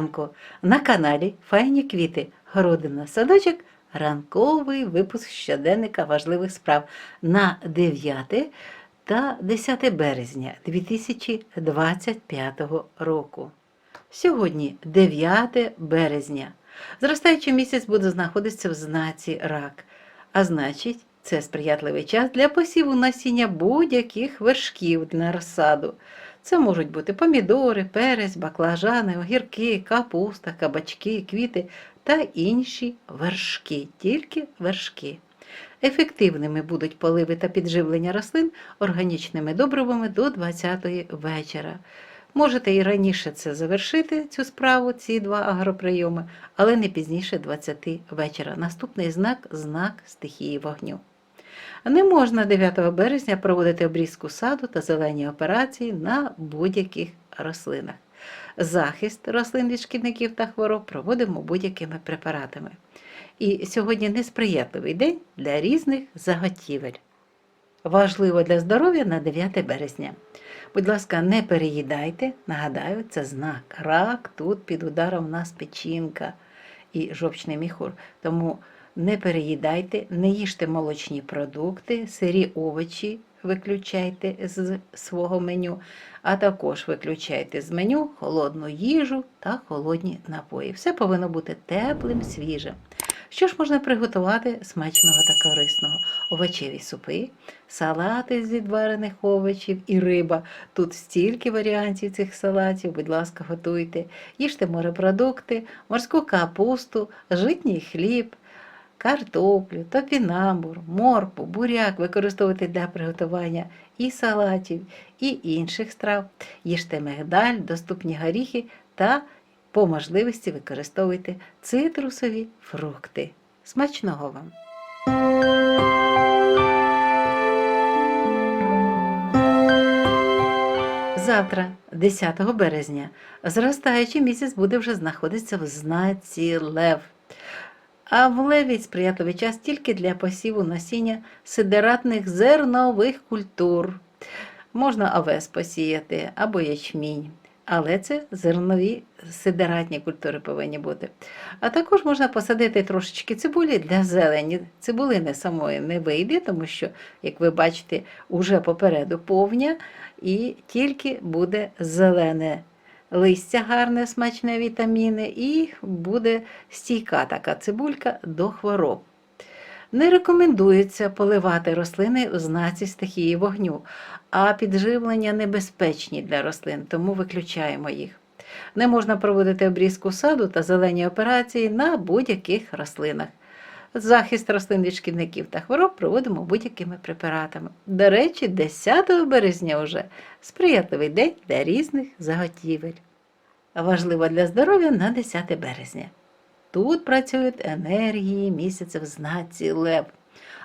ранку на каналі Файні квіти, городина, садочок, ранковий випуск щоденника важливих справ на 9 та 10 березня 2025 року. Сьогодні 9 березня. Зростаючий місяць буде знаходитися в знаці рак, а значить, це сприятливий час для посіву насіння будь-яких вершків на розсаду. Це можуть бути помідори, перець, баклажани, огірки, капуста, кабачки, квіти та інші вершки, тільки вершки. Ефективними будуть поливи та підживлення рослин органічними добривами до 20-ї вечора. Можете і раніше це завершити, цю справу, ці два агроприйоми, але не пізніше 20 вечора. Наступний знак знак стихії вогню. Не можна 9 березня проводити обрізку саду та зелені операції на будь-яких рослинах. Захист рослин від шкідників та хвороб проводимо будь-якими препаратами. І сьогодні несприятливий день для різних заготівель. Важливо для здоров'я на 9 березня. Будь ласка, не переїдайте. Нагадаю, це знак. Рак тут під ударом у нас печінка і жовчний міхур. Тому не переїдайте, не їжте молочні продукти, сирі овочі виключайте з свого меню, а також виключайте з меню холодну їжу та холодні напої. Все повинно бути теплим, свіжим. Що ж можна приготувати смачного та корисного? Овочеві супи, салати з відварених овочів і риба. Тут стільки варіантів цих салатів, будь ласка, готуйте. Їжте морепродукти, морську капусту, житній хліб, картоплю, топінамбур, моркву, буряк використовуйте для приготування і салатів, і інших страв. Їжте мигдаль, доступні горіхи та по можливості використовуйте цитрусові фрукти. Смачного вам! Завтра, 10 березня, зростаючий місяць буде вже знаходитися в знаці Лев. А в леві сприятливий час тільки для посіву насіння сидератних зернових культур. Можна овес посіяти або ячмінь. Але це зернові сидератні культури повинні бути. А також можна посадити трошечки цибулі для зелені. Цибулини самої не вийде, тому що, як ви бачите, уже попереду повня і тільки буде зелене листя гарне, смачне вітаміни, і буде стійка така цибулька до хвороб. Не рекомендується поливати рослини в знаці стихії вогню, а підживлення небезпечні для рослин, тому виключаємо їх. Не можна проводити обрізку саду та зелені операції на будь-яких рослинах. Захист рослин від шкідників та хвороб проводимо будь-якими препаратами. До речі, 10 березня вже сприятливий день для різних заготівель. Важливо для здоров'я на 10 березня. Тут працюють енергії місяця в знаці лев,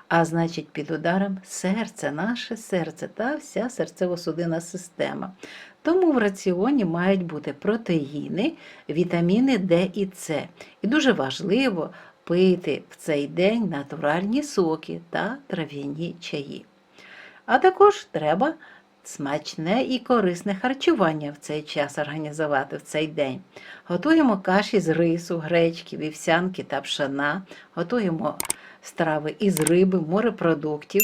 а значить, під ударом серце, наше серце та вся серцево-судинна система. Тому в раціоні мають бути протеїни, вітаміни Д і С. І дуже важливо пити в цей день натуральні соки та трав'яні чаї. А також треба смачне і корисне харчування в цей час організувати в цей день. Готуємо каші з рису, гречки, вівсянки та пшена, готуємо страви із риби, морепродуктів.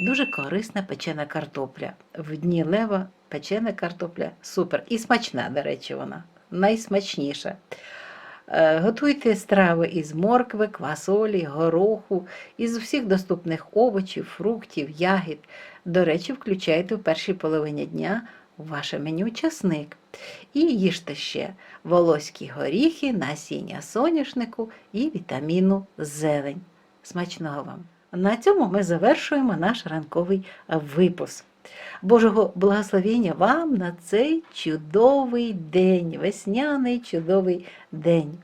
Дуже корисна печена картопля. В дні лева печена картопля супер. І смачна, до речі, вона найсмачніша. Е, Готуйте страви із моркви, квасолі, гороху, із всіх доступних овочів, фруктів, ягід. До речі, включайте в першій половині дня ваше меню часник. І їжте ще волоські горіхи, насіння соняшнику і вітаміну зелень. Смачного вам! На цьому ми завершуємо наш ранковий випуск. Божого благословення вам на цей чудовий день, весняний чудовий день.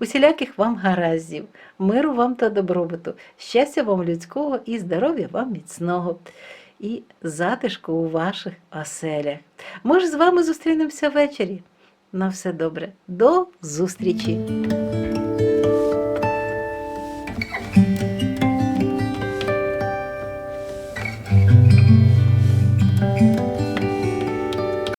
Усіляких вам гараздів, миру вам та добробуту, щастя вам людського і здоров'я вам міцного. І затишку у ваших оселях. Може, з вами зустрінемося ввечері. На все добре. До зустрічі!